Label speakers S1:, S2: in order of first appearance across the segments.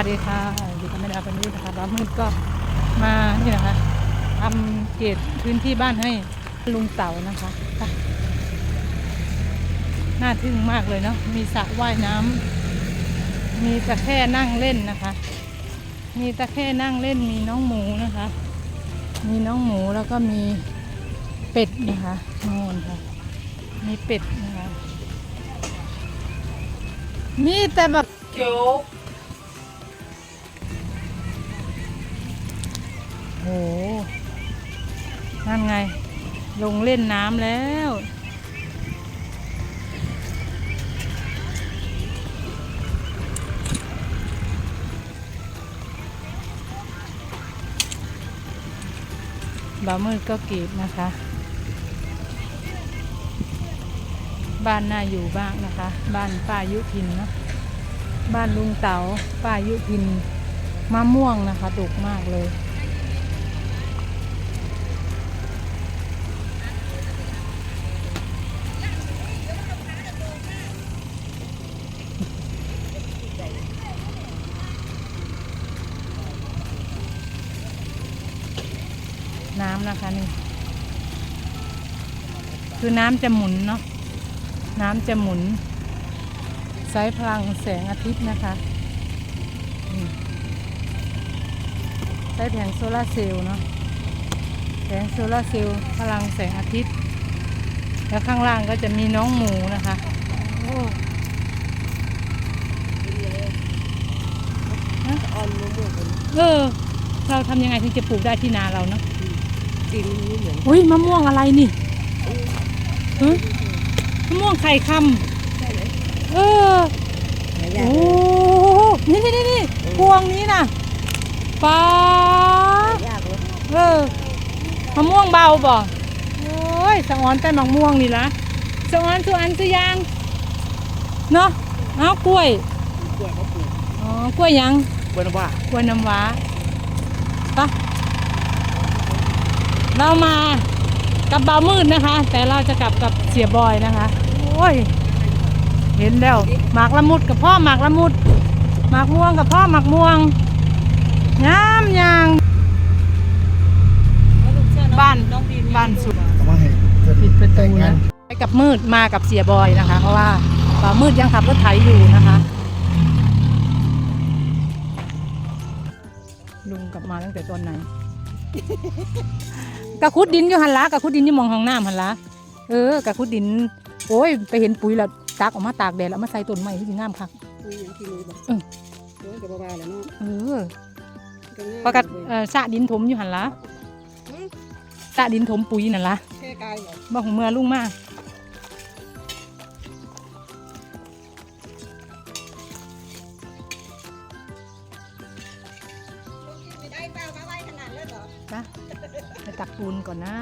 S1: วัสดีค่ะอยู่กับแม่ดาวคนนี้นะคะบ้านมืดก็มานี่นะคะทำเกตพื้นที่บ้านให้ลุงเต่านะคะน่าทึ่งมากเลยเนาะมีสระว่ายน้ำมีตะแค่นั่งเล่นนะคะ มีตะแค่นั่งเล่นมีน้องหมูนะคะ มีน้องหมูแล้วก็มีเป็ดนะคะโน่นค่ะมีเป็ดนะคะมีแต่แบบโจ๊กโห นั่นไง ลงเล่นน้ำแล้ว บ่ามืดก็กรีดนะคะ บ้านน่าอยู่บ้างนะคะ บ้านป้ายุพินเนาะบ้านลุงเต๋าป้ายุพินมะม่วงนะคะดกมากเลยำนะคะนี่ คือน้ำจะหมุนเนาะน้ำจะหมุนใช้พลังแสงอาทิตย์นะคะใช้แผงโซลาร์เซลล์เนาะแผงโซลาร์เซลล์พลังแสงอาทิตย์ แล้วข้างล่างก็จะมีน้องหมูนะคะ
S2: เป็น
S1: เออ เราทำยังไงถึงจะปลูกได้ที่นาเราเนาะ
S2: ดินนี้เหมือน
S1: อุ้ยมะม่วงอะไรนี่ฮะมะม่วงไข่ค
S2: ใช่ไหมำ
S1: เออ
S2: หายา
S1: โอ้
S2: ก
S1: นี่นี่นี่นี่พวงนี้นะป้า
S2: หายากเลย
S1: เออมะม่วงเบาบ่โอ้ยสะออนแต่มะม่วงนี่ละสะออนสุอันสุยาง เนาะเอากล้วย
S2: กล้วยเขาปลูก
S1: อ๋อกล้วยหยัง
S2: กล้วยน้ำว้าก
S1: ล้วยน้ำว้าปะ เรามากับเบามืดนะคะ แต่เราจะกลับกับเสียบอยนะคะ โอ้ย เห็นแล้วหมากละมุดกับพ่อหมากละมุดหมากม่วงกับพ่อหมากม่วงยามยางบ้านบ้านสุด
S3: เอามาให้เกิด
S1: ปิดประตู
S3: แต่งงา
S1: นะ
S3: น
S1: ไปกับมืดมากับเสียบอยนะคะ เพราะว่าเบามืดยังขับรถไถอยู่นะคะลุงกลับมาตั้งแต่ตอนไหน กระคุดดินอยู่หันละกระคุดดินอยู่หมองห้องน้ำหันละเออกระคุดดิน โอ้ย ไปเห็นปุ๋ยแล้วตักออกมาตากแดดแล้วเอามาใส่ต้นไม้ที่สิงามค่ะ
S2: คุยอย่างที่รู้แบบ
S1: อืม
S2: โอ้ยกับบ้าๆแหล้วเนาะ
S1: เออ
S2: ก็ง่าย
S1: ประกัด
S2: เลย
S1: เออสระดินถมอยู่หันละสระดินถมปุ๋ยนั่นละ
S2: แค่กายเหรอ
S1: บอกของเมื่อลุงมา
S2: ไนะ
S1: ไปตักปูนก่อนนะ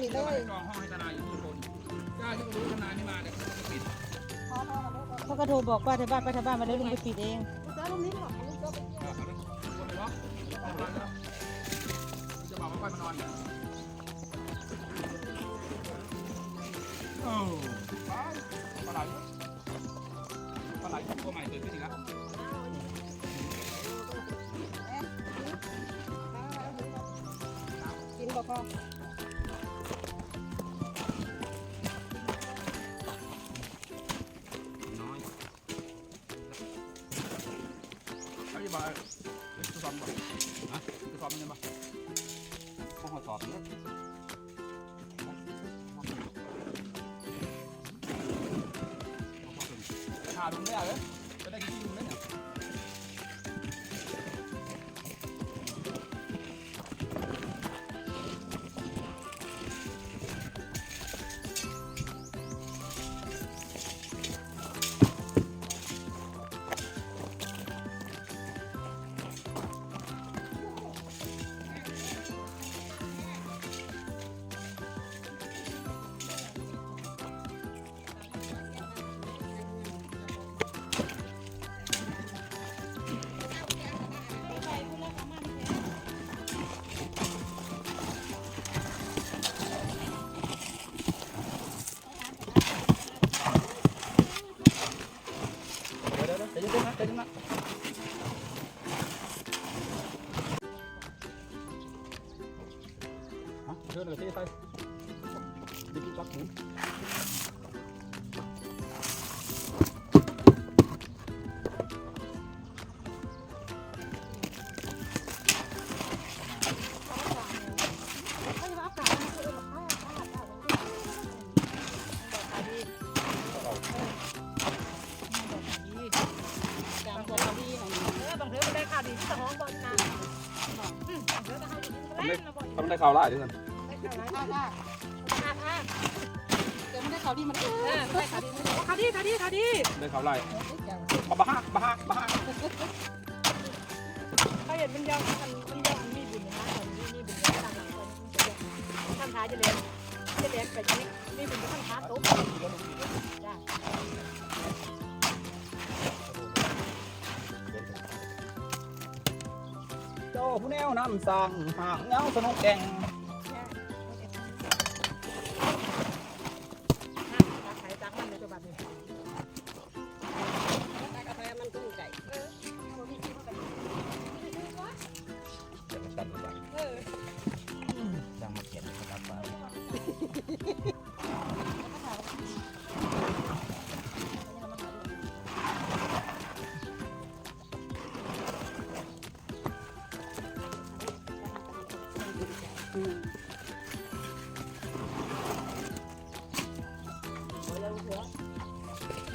S2: มีเล
S4: ยจองห้องให้ทนายอยู่ที่คนเจ้าที่รู้ทนายไม่มาเนี่ยเขาจะปิด
S1: เขาก็โทรบอกป้าที่บ้านไปที่บ้านมาได้วลุงไปปิดเอง
S2: ลูกสาวตรงนี้หรอลูกสาไปเที่ยว
S4: คนไปเนาะจะบอกว่าค่อยมานอนโอ้ปลาไหลปลาไหลตัวใหม่เกิดขึ้นอีกแล้ว
S2: กินบ่พอ
S4: จะสอบบ่ฮะจะสอบมันยังบ่ห้องสอบเนี่ยหาดูไม่ได้เลย ข่าวไล่ด้วยกัน
S2: ผ้าผ้า
S1: อะอะ
S2: เดี๋ยวไม่ได้ข่าวดีมันเอ
S1: เอ
S2: อ
S1: อได้ข่าวดีข่าวดีข่าวดีข่าวดี
S4: ได้ข่าวไล่บ้าบ้าบ้าบ้า
S1: เขาเห็นมันยองมันมันยองมีบุญนะคนนี้มีบุญนะตามหลังคนท่านท้าจะเลี้ยงจะเลี้ยงไปชีวิตมีบุญท่านท้าตุ๊บจ้า
S4: ผู้แนวน้ำสั่งห่างเงาสนุกแก่ง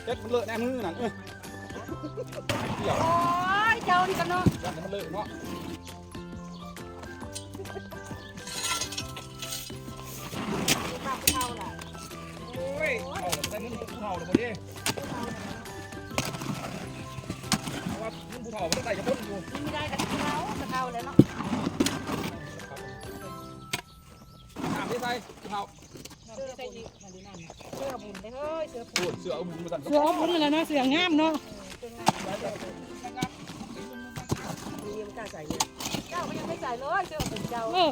S4: เจ็ดมันเลอะแน่มือนั่นเออเกี่ยว
S2: โอ้ยเจ้านี่กันเนาะ
S4: จังมันเลอะเนาะ
S2: ข้าวข้าวล่
S4: โอ้ยเอาใส่เงินผู้เฒ่าเลยบ่ดิเพราะว่าเงินผู้เฒ่ามันใส่จะพ้นอยู่
S2: ไม่ได้กันข้าวข้าเลยเนาะ
S4: ถามที่ใส่ผู้เฒ่า
S1: ใส่อี อันนี้นั่นเสื้อบุญเลยเฮ้ยเสือ
S4: พูดเสือเอาบุญมาสั่น
S1: เสื้อบุญเลยเนาะเสืองามเนาะ
S2: มีมันกล้าใส่เนี่ยเจ้าก็ยังไม่ใส่เลยเจ้าเป็นเจ้า
S1: เออ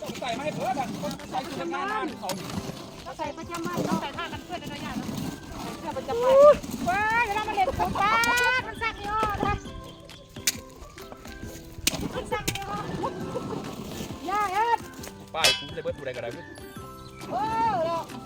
S4: ต้องใส่มาให้เพื่อนอะใส่ชุดงานนานเขา
S2: เขาใส่ประจำวัน
S1: ต้อง
S2: เนาะ
S1: ใส่ผ้ากันเพื่อนนะย่าเนะ
S2: เสื้อประจำวัน
S1: ว้ายเวลามาเล่นของป้ามันสักยี่ห้อนะมันสักยี่ห้อย่าเอ็ด
S4: ป้ายคุ้มเลยเบิร์ดผู้ใดก็ได้เว้ย
S2: โอ้เ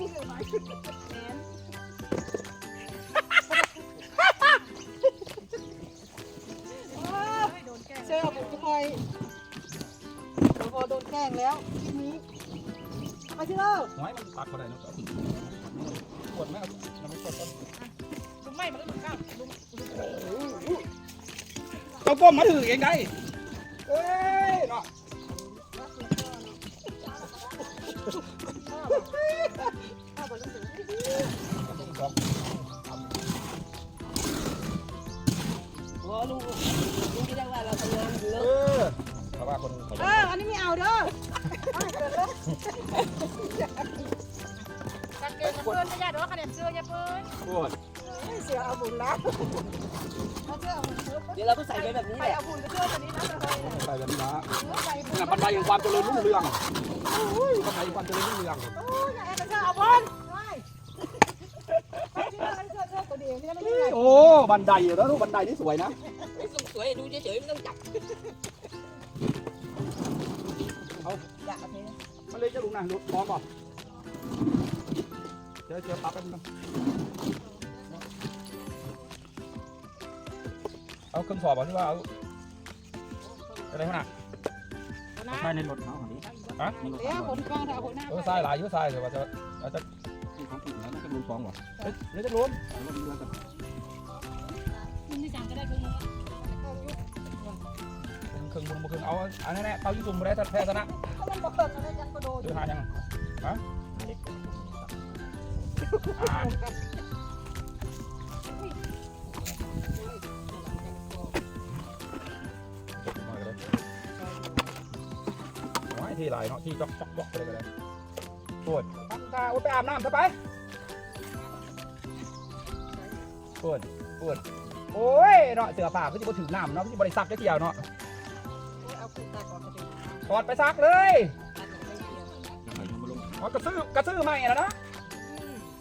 S4: เสื้อผม
S1: จะ
S2: คอยพอโดนแกงแล้วทีนี้มาที่เรา
S4: น้อยมันปักก็ได้นะกดไหมเอาไม่กด
S1: ก็ไม่มันก็ข้าว
S4: เขาก้มมาถือเองได้เอ้ย ต้องสอง
S3: โอ้ลุงลุงคิดว่าเราทำงาน
S4: เอ
S3: เลิก
S4: อเพราะว่าคนเขา
S2: เอออันนี้ไม่เอาเด้อเอาเกิดแล้ว
S1: กางเกงกับเพื่อนไม่ยากหรอกคะแนนเสื้ออย่าเพิ่น
S4: โคตร
S2: เสียเอาบุญแล้วเอาเสื้อเอาบุญ
S3: เดี๋ยวเราก็ใส่ไปแบบนี้
S2: ไป
S3: แหละ
S2: เอาบุญไปเสื้อตัวนี้นะเลย
S4: ใส่แบบนี้นะ
S2: ไป
S4: นี่บันไดแห่งความเจริญรุ่งเรืองบันไดแห่งความเจริญรุ่งเรือง
S2: โอ้ยแอนเสื้อเอาบุญไปไปที่เลิกเสื้อเสื้อตัวเดียวนี่ไม่ได้
S4: โอ้ บันไดอยู่แล้วดูบันไดนี่สวยนะ
S3: ไม่ต้องสวยดูเฉยๆไม่ต้องจับ
S2: อย่าเอาเท
S4: มันเลยจะลุงนะลุงพร้อมป่ะเจอเจอปั๊บกันงเอาเครื่องสอบป่ะที่ว่าเอาอะไรขนาดใช่ในรถเขาหนิฮะในรถ
S2: เลี้ยงคนกลางแต่คนหน้า
S4: เออทรายหลายอยู่ทรายแต่ว่าจะว่าจะ ที่ของผิดแล้วน่าจะลุงฟ้องว่ะเฮ้ยเดี๋ยวจะลุงเดี๋ยวลุงเรือกัน
S1: ลุง ที่จังก็ได้คือมึง
S4: เครื่องบุญบุญเครื่องเอาอันนี้แน่เอายุ่งบุญได้แท้ซะนะ
S2: เขามันบอกเกิดอะไรกันก็โดน
S4: ดูหายังฮะอ่าโอ้ยที่ไหลเนาะที่จอกจอกจอกไปเลยก็ได้ปวดทำตาอ้ยไปอาบน้ำซะไปปวดปวด โอ้ยเนาะเสือผ้าก็จะมาถือน้ำเนาะก็จะบริษัทได้เที่ยวเนาะ
S2: เอาคุณตาก่อนก็ได้
S4: ถอดไปซักเลยอ๋อกระซื้อกระซื้อใหม่แล้วนะ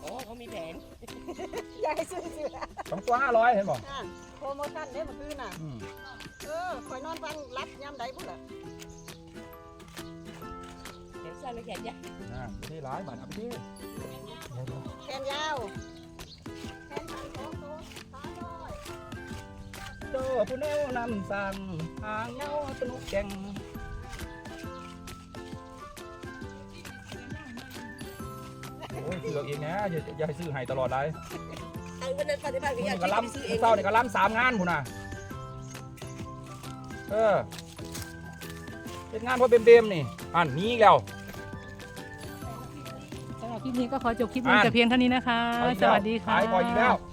S3: อ๋อเขามีแผน
S2: อยากให้ซื้อเสื้อ
S4: สองตัวห้าร้อยเห็นบอก
S2: นั่นโปรโมชั่นเนี่ยมันคือน่ะ
S4: อืม
S2: เออคอยนอนฟังรัดย่ำใดพุ่นล่ะ
S3: แขนสั้นหรือแขนยาว
S4: อ่าที่ร้ายบาทเอาไปที่
S2: แขนยาวแขนสั้นสองตัวขาน้อย
S4: โด ผู้แนวนำสั่งหางเงาสนุกแก่งโอ้ยซื้อเอาเองนะอย่าอย่าให้ซื้อให้ตลอดเลย
S3: อันวันนั้นปฏิบัติ
S4: มึ
S3: ก็
S4: ง
S3: อยาก
S4: ก็
S3: จะ
S4: ล้ำ
S3: ซื้อ
S4: มึ
S3: เอง
S4: งเศร้าเนี่ยก็ล้ำสามงานผู้น่ะเออเป็นงานพอเบมๆนี่อันนี้อีกแล้ว
S1: สำหรับคลิปนี้ก็ขอจบคลิปลงแต่เพียงเท่านี้นะคะ
S4: เอาอีก
S1: ส
S4: แล้ว
S1: วัสดีค่ะ
S4: ขายพออีกแล้ว
S1: ส